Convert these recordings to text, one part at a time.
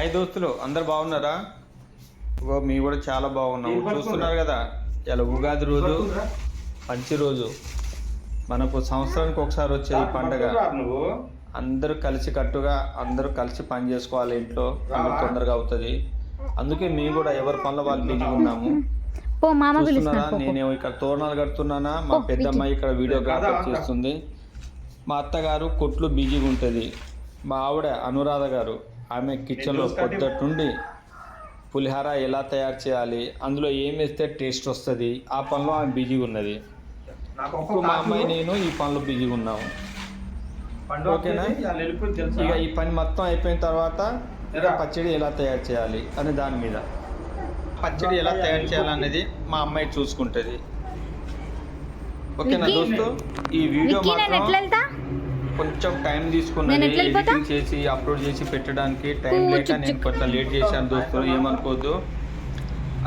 Hi దోస్తులు అందరు బాగున్నారా? ఇగో మీ కూడా చాలా బాగున్నాం. చూస్తున్నారు కదా ఇలా ఉగాది రోజు మంచి రోజు. మనకు సంవత్సరానికి ఒకసారి వచ్చే ఈ పండగ. నువ్వు? అందరూ కలిసి కట్టుగా అందరూ కలిసి పని చేసుకోవాలి ఇంట్లో. పని తొందరగా అవుతుంది. అందుకే మేము కూడా ఎవరి పనుల వాళ్ళు బిజీగా ఉన్నాము. పో మామ చూస్తున్నారా? పిలుస్తున్నాను పో, పో. నేను ఇక్కడ తోరణాలు కడుతున్నానా? మా ఓ, పెద్దమ్మాయి ఇక్కడ వీడియోగ్రాఫర్ చేస్తుంది. మా అత్తగారు కొట్లు బిజీగా ఉంటుంది. మా ఆవిడ అనురాధ గారు. ఆమె కిచెన్లో పొద్దుట నుండి పులిహార ఎలా తయారు చేయాలి అందులో ఏం వేస్తే టేస్ట్ వస్తుంది ఆ పనిలో ఆమె బిజీగా ఉన్నది. నాకు ఇప్పుడు మా అమ్మాయి నేను ఈ పనిలో బిజీగా ఉన్నాము. ఓకేనా? ఇక ఈ పని మొత్తం అయిపోయిన తర్వాత. పచ్చడి ఎలా తయారు చేయాలి అనే దాని మీద. పచ్చడి ఎలా తయారు చేయాలనేది మా అమ్మాయి చూసుకుంటుంది. ఓకేనా? దోస్తు? ఈ వీడియో మాత్రం కొంచెం టైం నేను తీసుకున్నది ఎట్లా వెళ్ళిపోతా? ఎడిటింగ్ చేసి అప్లోడ్ చేసి పెట్టడానికి టైం లేక నేను. కొంచెం లేట్ చేశాను దోస్తులు ఏమనుకోవద్దు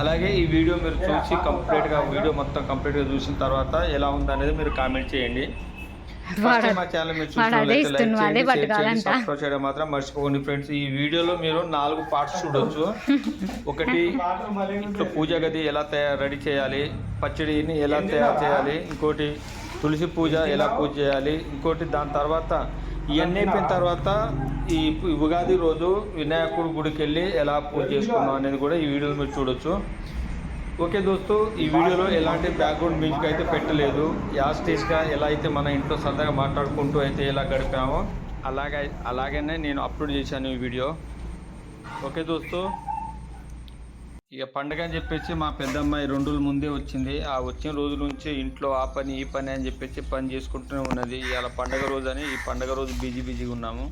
అలాగే ఈ వీడియో మీరు చూసి కంప్లీట్గా వీడియో మొత్తం కంప్లీట్గా చూసిన తర్వాత ఎలా ఉందనేది మీరు కామెంట్ చేయండి మా ఛానల్ మీరు చేయండి. సబ్స్క్రైబ్ మాత్రం మర్చిపోకండి ఫ్రెండ్స్ ఈ వీడియోలో మీరు నాలుగు పార్ట్స్ చూడొచ్చు ఒకటి ఇంట్లో పూజ గది ఎలా తయారు రెడీ చేయాలి పచ్చడిని ఎలా తయారు చేయాలి ఇంకోటి తులసి పూజ ఎలా పూజ చేయాలి? ఇంకోటి దాని తర్వాత ఇవన్నీ అయిపోయిన తర్వాత ఈ ఉగాది రోజు వినాయకుడి గుడికి వెళ్ళి ఎలా పూజ చేసుకున్నాం అనేది కూడా ఈ వీడియోలో మీరు చూడొచ్చు. ఓకే దోస్తు ఈ వీడియోలో ఎలాంటి బ్యాక్గ్రౌండ్ మ్యూజిక్ అయితే పెట్టలేదు. యాస్టేజ్గా ఎలా అయితే మన ఇంట్లో సరదాగా మాట్లాడుకుంటూ అయితే ఎలా గడిపామో అలాగే అలాగనే నేను అప్లోడ్ చేశాను ఈ వీడియో. ఓకే దోస్తు. ఇక పండగ అని చెప్పేసి మా పెద్దమ్మాయి రెండు రోజుల ముందే వచ్చింది. ఆ వచ్చిన రోజు నుంచి ఇంట్లో ఆ పని ఈ పని అని చెప్పేసి పని చేసుకుంటూనే ఉన్నది. ఇవాళ పండగ రోజు అని ఈ పండగ రోజు బిజీ బిజీగా ఉన్నాము.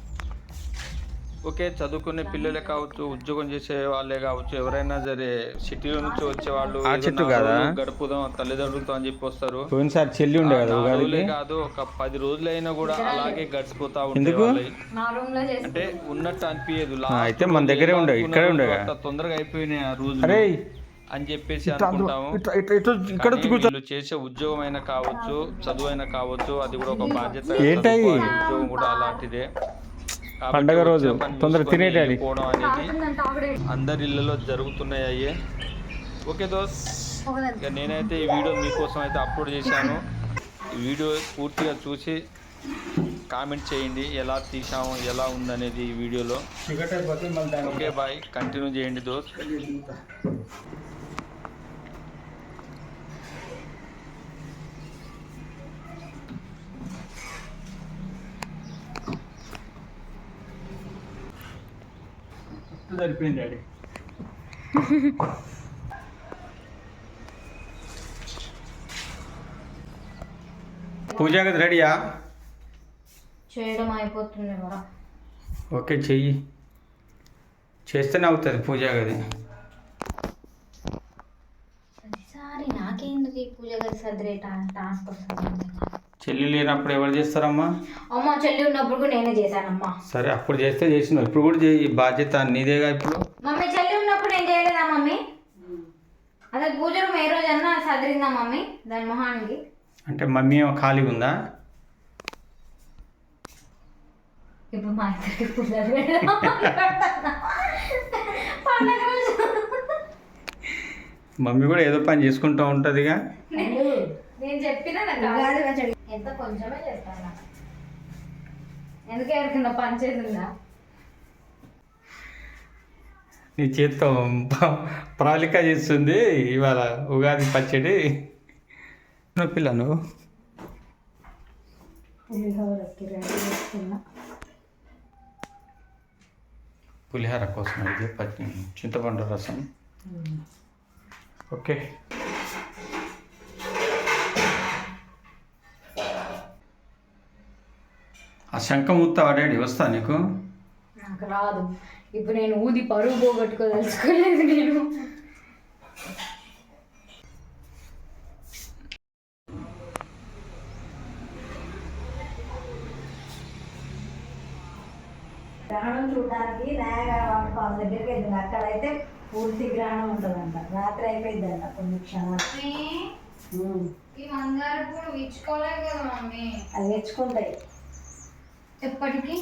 ఓకే చదువుకునే పిల్లలే కావచ్చు ఉద్యోగం చేసే వాళ్ళే కావచ్చు ఎవరైనా సరే సిటీలో నుంచి వచ్చే వాళ్ళు ఆ చెట్టు కాదా? గడుపుదాం తల్లిదండ్రులతో అని చెప్పి వస్తారు. పోయినసారి చెల్లి ఉండే కదా ఉగాదికి? ఒక పది రోజులైనా కూడా అలాగే గడిచిపోతా ఎందుకు? చేసి అంటే ఉన్నట్టు అనిపించదు అయితే మన దగ్గరే ఉండే, ఇక్కడే ఉండే తొందరగా అయిపోయినాయి ఆ రోజు అరే అని చెప్పేసి అనుకుంటాము. ఇక్కడ చేసే ఉద్యోగం అయినా కావచ్చు చదువు అయినా కావచ్చు అది కూడా ఒక బాధ్యత. ఉద్యోగం కూడా అలాంటిదే. పండగ రోజు. వెళ్ళిపోవడం అనేది అందరి ఇళ్ళలో జరుగుతున్నాయి అయ్యే. ఓకే దోస్ ఇక నేనైతే ఈ వీడియో మీకోసం అయితే అప్లోడ్ చేశాను. ఈ వీడియో పూర్తిగా చూసి కామెంట్ చేయండి ఎలా తీసాము ఎలా ఉందనేది ఈ వీడియోలో. Okay bye. కంటిన్యూ చేయండి దోస్త్ సరిపోయింది డాడీ. పూజా గది రెడీయా? చేయడం అయిపోతుంది కూడా ఓకే చెయ్యి. చేస్తేనే అవుతుంది పూజా గది. ప్రతిసారి నాకెందుకు ఈ పూజ గది సర్దిరే టాస్క్ వస్తుంది? చెల్లి లేనప్పుడు ఎవరు చేస్తారమ్మా? అమ్మ చెల్లి ఉన్నప్పుడు కూడా నేనే చేశానమ్మా. సరే అప్పుడు చేస్తే చేసినావు ఇప్పుడు కూడా చేయి. బాధ్యత నీదేగా ఇప్పుడు? మమ్మీ చెల్లి ఉన్నప్పుడు నేను చేయలేదా మమ్మీ? అదే పూజ రూమ్ ఏ రోజన్నా సదిరిందా మమ్మీ? దాని మొహానికి. అంటే మమ్మీ ఏమో ఖాళీగా ఉందా? ఇప్పుడు మా ఇద్దరికి పూజలు. మమ్మీ కూడా ఏదో పని చేసుకుంటూ ఉంటుందిగా. నేను చెప్పిన ఎంత కొంచెమే చేస్తాను? ఎందుకు ఎవరికింద పని చేసిందా? నీ చేత్తో ప- ప్రణాళిక చేస్తుంది ఇవాళ ఉగాది పచ్చడి. పిల్ల నువ్వు? పులిహోరకి రెడీ చేస్తున్నా పులిహార కోసం ఇది పచ్చి చింతపండు రసం. ఓకే. ఆ శంఖం ఊత్తా డాడీ వస్తా నీకు? నాకు రాదు. ఇప్పుడు నేను ఊది పరువు పోగొట్టుకోదలుచుకోలేదు నేను. గ్రహణం చూడడానికి నయాగర వాటర్ ఫాల్స్ దగ్గరికి వెళ్ళింది. అక్కడైతే పూర్తి గ్రహణం ఉంటుందంట. రాత్రి అయిపోయిందంట కొన్ని క్షణాలు. ఈ మంగారు పూలు ఇచ్చుకోలేదు కదా మమ్మీ. అవి తెచ్చుకుంటాయి. ఎప్పటికి?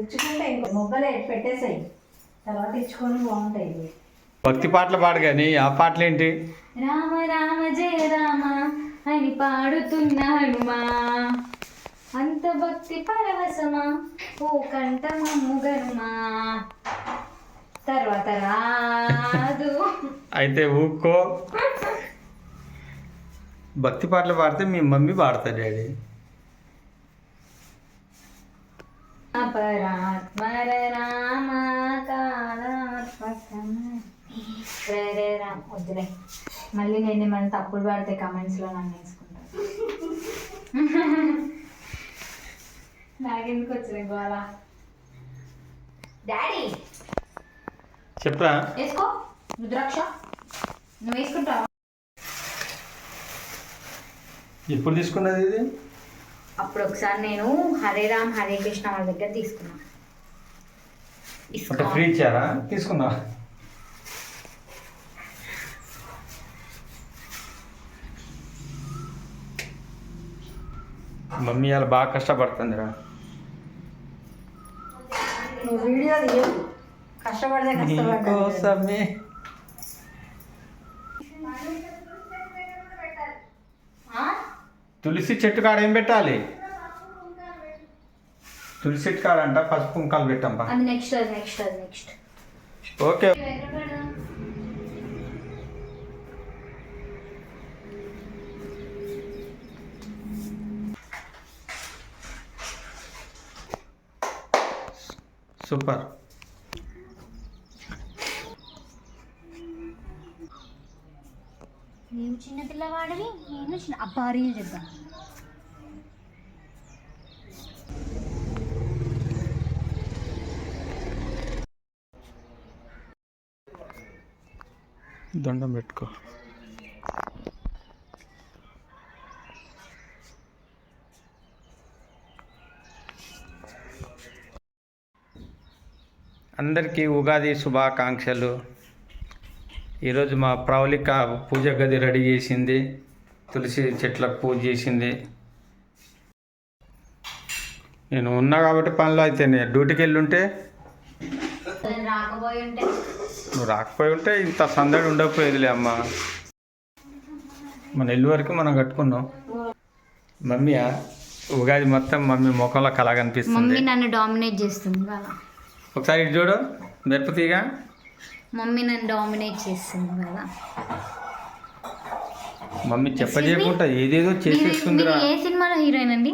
ఇచ్చుకుంటే ఇంకో మొగ్గలే పెట్టేసాయి. తర్వాత ఇచ్చుకొని బాగుంటాయి. భక్తి పాటలు పాడు కానీ ఆ పాటలు ఏంటి? రామ రామ జయ రామ అని పాడుతున్న హనుమా. అంత భక్తి పరవశమా ఓ కంఠమమ్ము గనుమా తర్వాత రాదు. అయితే ఊక్కో భక్తి పాటలు పాడితే మీ మమ్మీ పాడతారు డాడీ. అపరాత్మర రామ రే రామ వద్దులే. మళ్ళీ నేను మన తప్పులు పడితే కమెంట్స్లో నన్ను వేసుకుంటాను నాకెందుకు వచ్చినాయి గోళ డాడీ చెప్పరా? వేసుకో. రుద్రాక్ష నువ్వు వేసుకుంటావా? ఎప్పుడు తీసుకున్నది ఇది? అప్పుడు ఒకసారి నేను హరే రామ్ హరే కృష్ణ వాళ్ళ దగ్గర తీసుకున్నా. అంటే. ఫ్రీ ఇచ్చారా తీసుకున్నా మమ్మీ అలా బాగా కష్టపడుతుందిరా. నువ్వు వీడియో తీయవు కష్టపడితే నీకోసమే ఆ? తులసి చెట్టు కాడ ఏం పెట్టాలి? తులసి చెట్టు కాడ అంట పసుపు కుంకాలు పెట్టంపా. అది నెక్స్ట్ అది నెక్స్ట్ అది నెక్స్ట్ ఓకే. సూపర్. నీవు చిన్న పిల్లవాడివి నేను చిన్న అబ్బారీలు చెప్తాను దండం పెట్టుకో. అందరికీ ఉగాది శుభాకాంక్షలు. ఈరోజు మా ప్రవళిక పూజ గది రెడీ చేసింది. తులసి చెట్లకు పూజ చేసింది. నేను ఉన్నా కాబట్టి పనులు అయితే డ్యూటీకి వెళ్ళి ఉంటే నేను రాకపోయి ఉంటే నువ్వు రాకపోయి ఉంటే ఇంత సందడి ఉండకపోయేదిలే అమ్మ. మన ఇల్లు వరకు మనం కట్టుకున్నాం. మమ్మీ ఉగాది మొత్తం మమ్మీ ముఖంలో కళ కనిపిస్తుంది. మమ్మీ నన్ను డామినేట్ చేస్తుంది ఒకసారి ఇటు చూడు మెరుపుతీగా మమ్మీ నన్ను డామినేట్ చేస్తుంది కదా. మమ్మీ చెప్పజేయకుండా ఏదేదో చేసేస్తుందిరా. ఏ సినిమాలో హీరోయిన్ అండి?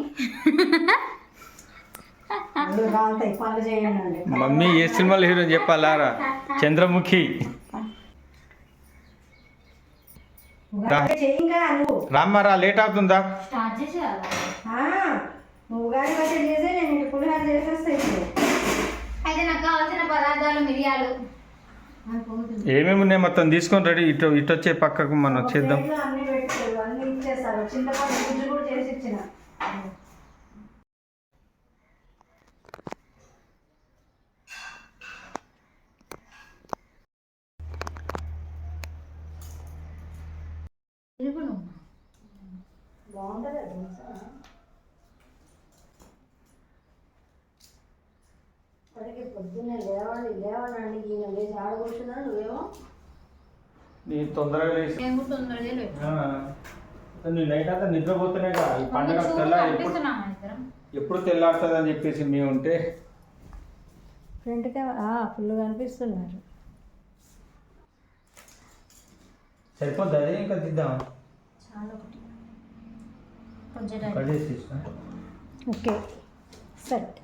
మమ్మీ ఏ సినిమాలో హీరో చెప్పాలారా? చంద్రముఖి. రామ్మారా లేట్ అవుతుందా? అయితే నాకు కావాల్సిన పదార్థాలు మిరియాలు. ఏమేమి ఉన్నాయి మొత్తం తీసుకొని రెడీ. ఇటు ఇటు వచ్చే పక్కకు మనం చేద్దాం. పొద్దున్నే లేవాలి లేవనండి. ఆడ నువ్వేమో? నీ తొందరగా లేచి. నేను కూడా తొందరగా లేవు. నీ నైట్ అంతా నిద్రపోతున్నాయి కదా? ఈ పండగ తెల్ల ఎప్పుడు తెల్లారుతుంది అని చెప్పేసి మేము ఉంటే. ఫ్రంట్గా ఫుల్ కనిపిస్తున్నారు సరిపోద్ది అదే? ఇంకా దిద్దాం. ఓకే. సెట్.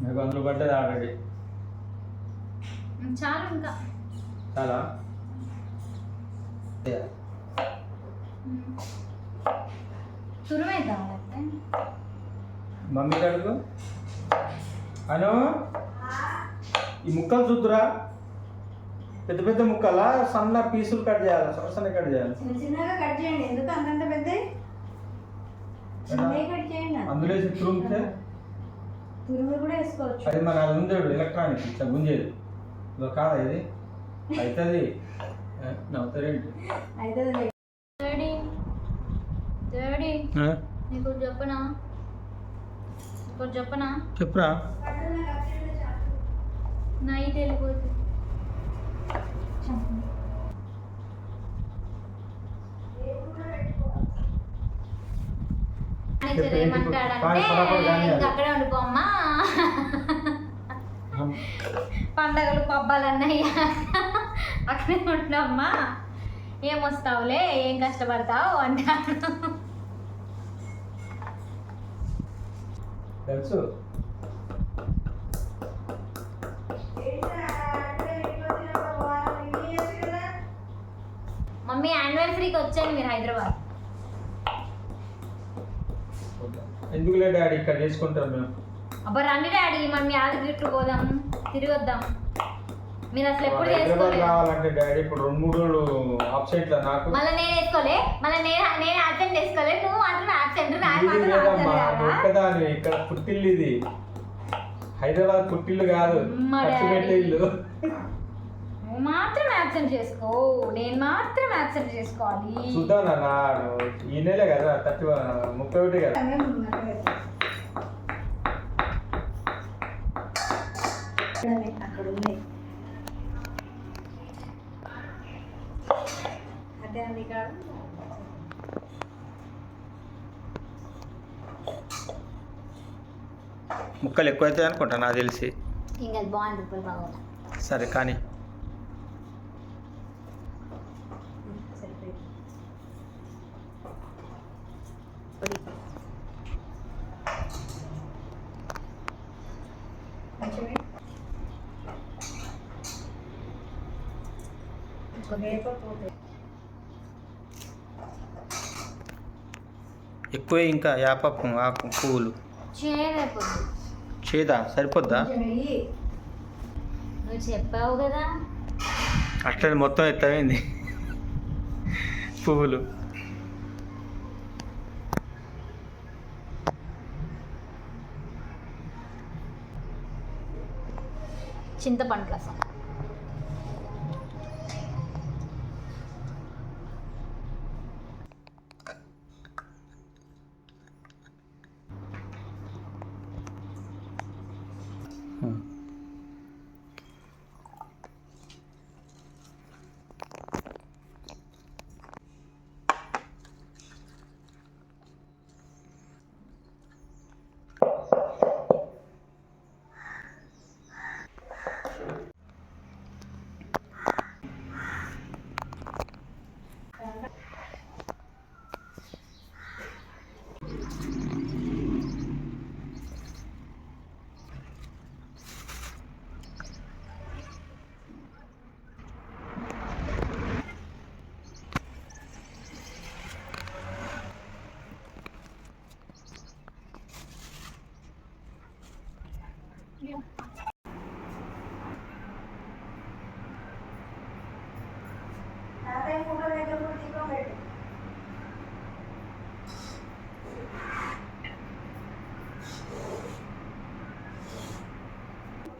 మీకు అందులో పడ్డది ఆల్రెడీ చాలు ఇంకా. చాలా? మమ్మీ అడుగు అను. ఈ ముక్కలు చూద్దురా. పెద్ద పెద్ద ముక్కలా సన్న పీసులు కట్ చేయాలి సన్న సన్న కట్ చేయాలి. చిన్న చిన్నగా కట్ చేయండి. ఎందుకు అంతంత పెద్ద? చిన్నవి కట్ చేయండి అందులో వేసి తురుముతే? తురుము కూడా వేసుకోవచ్చు. అది మన అది ఉంది ఎలక్ట్రానిక్ ఇట్లా గుంజేది. ఇదో కాదా ఇది? అవుతుంది నవ్వుతారేంటి డాడీ డాడీ నీకు చెప్పనా? నీకు చెప్పనా? చెప్పురా. నైట్ వెళ్ళిపోతుంది. అది. ఇంకా అక్కడే ఉండిపోమ్మా పండగలు పబ్బాలు అన్నయ్య అక్కడే ఉంటామ్మా ఏం వస్తావులే? ఏం కష్టపడతావు? అంటాను తెలుసు. మమ్మీ యానివర్సరీకి వచ్చాను మీరు హైదరాబాద్. ఎందుకులే డాడీ ఇక్కడ చేసుకుంటాం మేము? అబ్బా రండి డాడీ మమ్మీ యాదగిరి పోదాం తిరిగి వద్దాం. మీరు అసలు ఎప్పుడు చేసుకోలేదు. రావాలంటే డాడీ ఇప్పుడు రెండు మూడు రోజులు ఆబ్సెంట్లో నాకు? మళ్ళీ నేను వేసుకోలే మళ్ళీ నేను నేను అటెండ్ చేసుకోలే నువ్వు మాత్రం కాదా? ఒక్కదాని ఇక్కడ పుట్టిల్లు ఇది. హైదరాబాద్ పుట్టిల్లు కాదు ఖర్చు. పెట్టే ఇల్లు. నువ్వు మాత్రం యాబ్సెంట్ చేసుకో. నేను మాత్రం యాబ్సెంట్ చేసుకోవాలి. చూద్దాం నాన్న ఈ నెలే కదా థర్టీ ముప్పై ఒకటి కదా? అక్కడ ఉంది. అదే అండి ముక్కలు ఎక్కువైతాయి అనుకుంటా నాకు తెలిసి. ఇంకా బాగోదా. సరే కానీ సరిపోయింది కొంచెమే వేపపోతే ఎక్కువ ఇంకా యాప ఆకు పువ్వులు. చేదా? సరిపోద్దా? నువ్వు చెప్పావు కదా. అట్లనే మొత్తం ఎత్తమైంది పువ్వులు. చింతపండు రసం.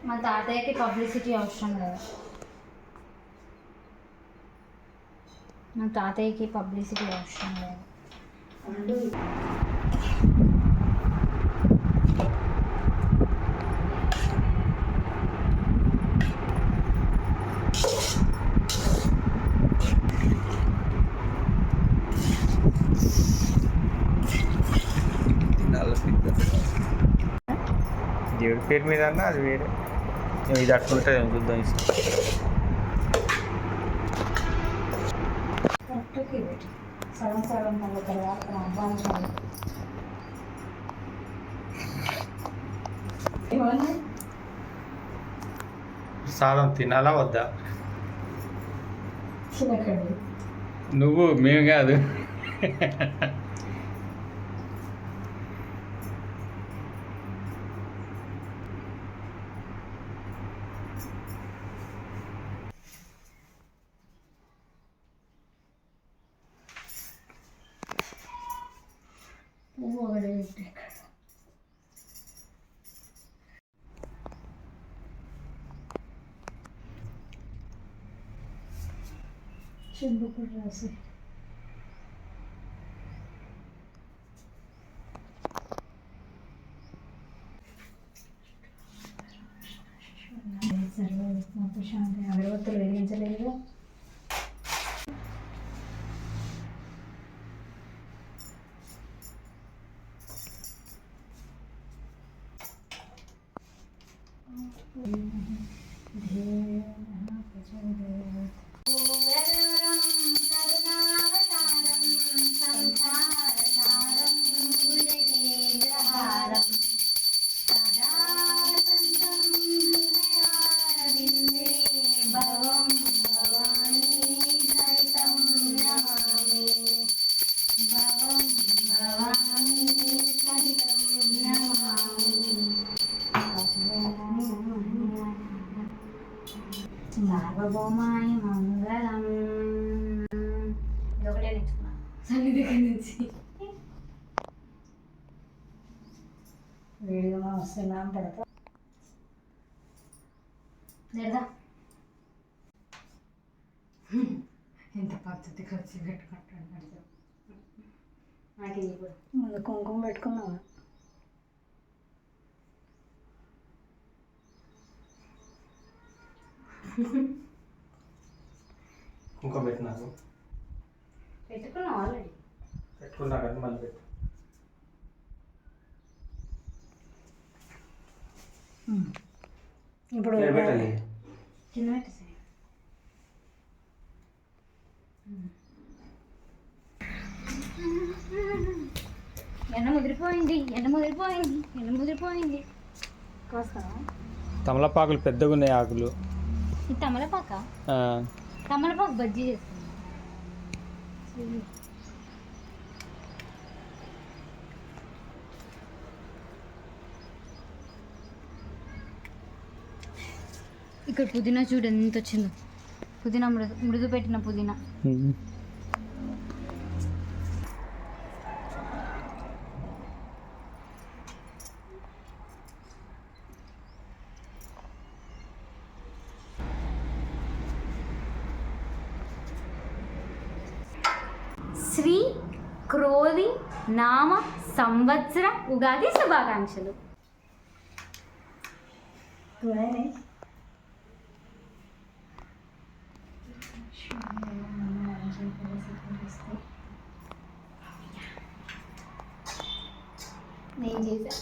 మా తాతయ్యకి పబ్లిసిటీ అవసరం లేదు. మా తాతయ్యకి పబ్లిసిటీ అవసరం లేదు. దేవుడి పేరు మీద అన్న అది వేరే. ఇది అట్లుంటుంది చూద్దాం మళ్ళీ తర్వాత అవ్వాలి ఏమన్నా? సాదం తినాలా వద్దా? నువ్వు మేము కాదు. 全部これらしい。 내 아버지를 వేడిగా వస్తున్నాం పడతా. లేదా ఎంత పద్ధతి ఖర్చు పెట్టుకుంటాడు నాకు ఇది కూడా ముందు కుంకుమ పెట్టుకున్నావా? కుంకుమ పెట్టినాకు పెట్టుకున్నావు ఆల్రెడీ? పెట్టుకున్నా కదా మళ్ళీ పెట్టు. ఇప్పుడు నేను పెట్టాలి కింద పెట్టేసి ఎండ ముదిరిపోయింది ఎండ ముదిరిపోయింది ఎండ ముదిరిపోయింది. కోస్తావా? తమలపాకులు పెద్దగా ఉన్నాయి ఆకులు. తమలపాక? ఆ, తమలపాకు బజ్జీ చేస్తుంది. ఇక్కడ పుదీనా చూడు ఎంత వచ్చిందో. పుదీనా మృదు మృదు పెట్టిన పుదీనా. శ్రీ క్రోధి నామ సంవత్సర ఉగాది శుభాకాంక్షలు చూడండి నేను చేశా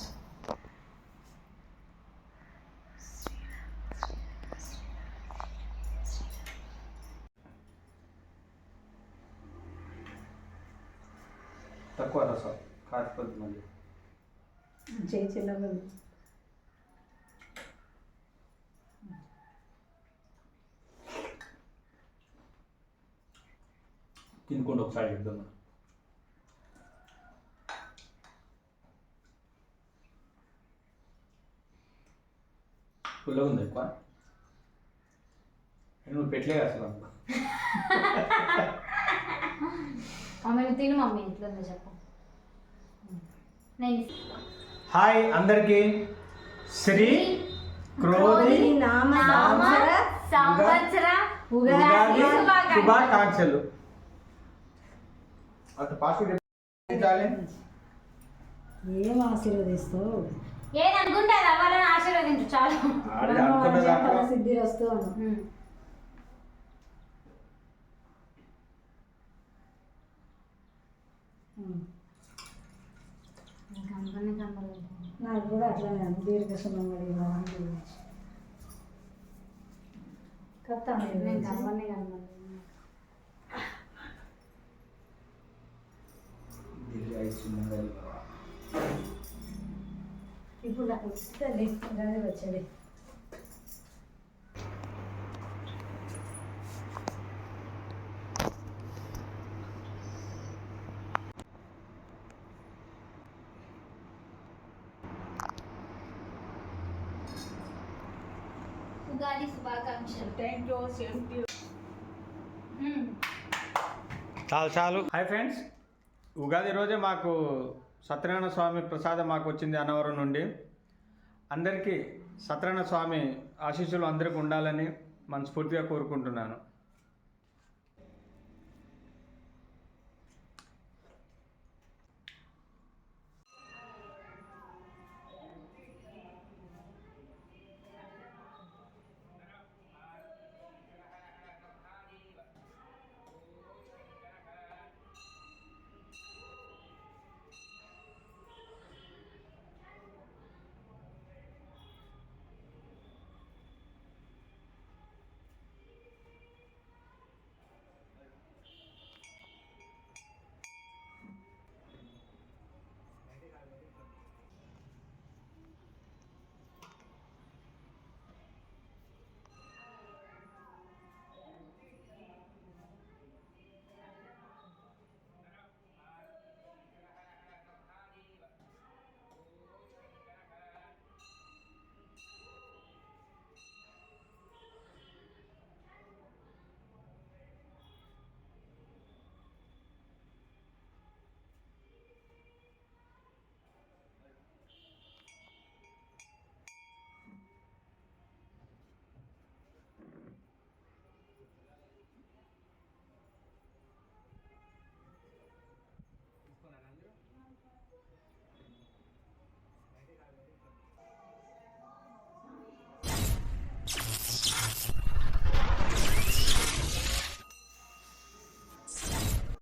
తక్కువ రసం కాకపోతే మళ్ళీ చేయి చిన్నగా తినుకోండి ఒకసారి చెప్దాం. పుల్లగా ఉంది ఎక్కువ నువ్వు పెట్టలే అసలు తిను మమ్మీ ఇంట్లో చెప్పు. హాయ్ అందరికీ. శ్రీ క్రోధి నామ సంవత్సర ఉగాది శుభాకాంక్షలు. అంత పాస్వర్డ్ ఏం ఆశీర్వదిస్తావు ఏది అనుకుంటే అది అవ్వాలని ఆశీర్వదించు చాలు. సిద్ధి. నాకు కూడా అట్లానే ఉంది. దీర్ఘ సుమంగళి భవంతు కథ నేను. ఇప్పుడు నాకు వస్తుంది అదే వచ్చేది. ఉగాది శుభాకాంక్షలు. ఉమ్. చాలు చాలు. హాయ్ ఫ్రెండ్స్ ఉగాది రోజే మాకు సత్యనారాయణ స్వామి ప్రసాదం మాకు వచ్చింది అన్నవరం నుండి. అందరికీ సత్యనారాయణ స్వామి ఆశీస్సులు అందరికీ ఉండాలని మనస్ఫూర్తిగా కోరుకుంటున్నాను.